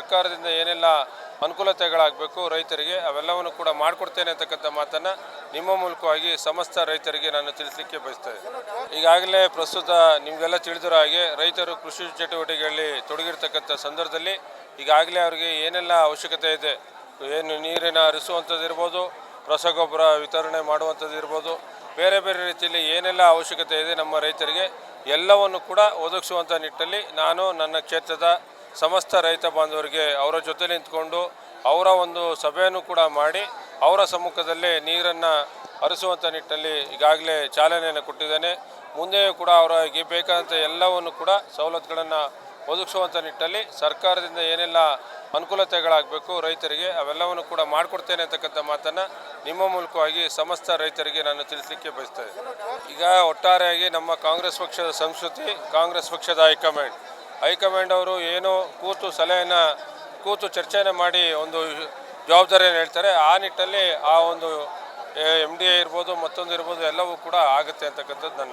ಸರ್ಕಾರದಿಂದ ಏನೆಲ್ಲ ಅನುಕೂಲತೆಗಳಾಗಬೇಕು ರೈತರಿಗೆ, ಅವೆಲ್ಲವನ್ನು ಕೂಡ ಮಾಡಿಕೊಡ್ತೇನೆ ಅಂತಕ್ಕಂಥ ಮಾತನ್ನು ನಿಮ್ಮ ಮೂಲಕವಾಗಿ ಸಮಸ್ತ ರೈತರಿಗೆ ನಾನು ತಿಳಿಸಲಿಕ್ಕೆ ಬಯಸ್ತಾ ಈಗಾಗಲೇ ಪ್ರಸ್ತುತ ನಿಮಗೆಲ್ಲ ತಿಳಿದಿರೋ ಹಾಗೆ ರೈತರು ಕೃಷಿ ಚಟುವಟಿಕೆಗಳಲ್ಲಿ ತೊಡಗಿರ್ತಕ್ಕಂಥ ಸಂದರ್ಭದಲ್ಲಿ ಈಗಾಗಲೇ ಅವರಿಗೆ ಏನೆಲ್ಲ ಅವಶ್ಯಕತೆ ಇದೆ, ಏನು ನೀರಿನ ಹರಿಸುವಂಥದ್ದು ಇರ್ಬೋದು, ರಸಗೊಬ್ಬರ ವಿತರಣೆ ಮಾಡುವಂಥದ್ದು ಇರ್ಬೋದು, ಬೇರೆ ಬೇರೆ ರೀತಿಯಲ್ಲಿ ಏನೆಲ್ಲ ಅವಶ್ಯಕತೆ ಇದೆ ನಮ್ಮ ರೈತರಿಗೆ ಎಲ್ಲವನ್ನು ಕೂಡ ಒದಗಿಸುವಂಥ ನಿಟ್ಟಲ್ಲಿ ನಾನು ನನ್ನ ಕ್ಷೇತ್ರದ ಸಮಸ್ತ ರೈತ ಬಾಂಧವರಿಗೆ ಅವರ ಜೊತೆ ನಿಂತ್ಕೊಂಡು ಅವರ ಒಂದು ಸಭೆಯನ್ನು ಕೂಡ ಮಾಡಿ ಅವರ ಸಮ್ಮುಖದಲ್ಲೇ ನೀರನ್ನು ಹರಿಸುವಂಥ ನಿಟ್ಟಲ್ಲಿ ಈಗಾಗಲೇ ಚಾಲನೆಯನ್ನು ಕೊಟ್ಟಿದ್ದೇನೆ. ಮುಂದೆಯೂ ಕೂಡ ಅವರಿಗೆ ಬೇಕಾದಂಥ ಎಲ್ಲವನ್ನು ಕೂಡ ಸವಲತ್ತುಗಳನ್ನು ಒದಗಿಸುವಂಥ ನಿಟ್ಟಲ್ಲಿ ಸರ್ಕಾರದಿಂದ ಏನೆಲ್ಲ ಅನುಕೂಲತೆಗಳಾಗಬೇಕು, ರೈತರಿಗೆ ಅವೆಲ್ಲವನ್ನು ಕೂಡ ಮಾಡಿಕೊಡ್ತೇನೆ ಅಂತಕ್ಕಂಥ ಮಾತನ್ನು ನಿಮ್ಮ ಮೂಲಕವಾಗಿ ಸಮಸ್ತ ರೈತರಿಗೆ ನಾನು ತಿಳಿಸಲಿಕ್ಕೆ ಬಯಸ್ತೇನೆ ಈಗ ಒಟ್ಟಾರೆಯಾಗಿ ನಮ್ಮ ಕಾಂಗ್ರೆಸ್ ಪಕ್ಷದ ಸಂಸ್ಕೃತಿ ಕಾಂಗ್ರೆಸ್ ಪಕ್ಷದ ಹೈಕಮಾಂಡ್ ಹೈಕಮಾಂಡ್ ಅವರು ಏನು ಕೂತು ಸಲಹೆಯನ್ನು, ಕೂತು ಚರ್ಚೆಯನ್ನು ಮಾಡಿ ಒಂದು ಜವಾಬ್ದಾರಿಯನ್ನು ಹೇಳ್ತಾರೆ, ಆ ನಿಟ್ಟಲ್ಲಿ ಆ ಒಂದು ಎಂ ಡಿ ಎ ಇರ್ಬೋದು ಮತ್ತೊಂದು ಇರ್ಬೋದು ಎಲ್ಲವೂ ಕೂಡ ಆಗುತ್ತೆ ಅಂತಕ್ಕಂಥದ್ದು ನನ್ನ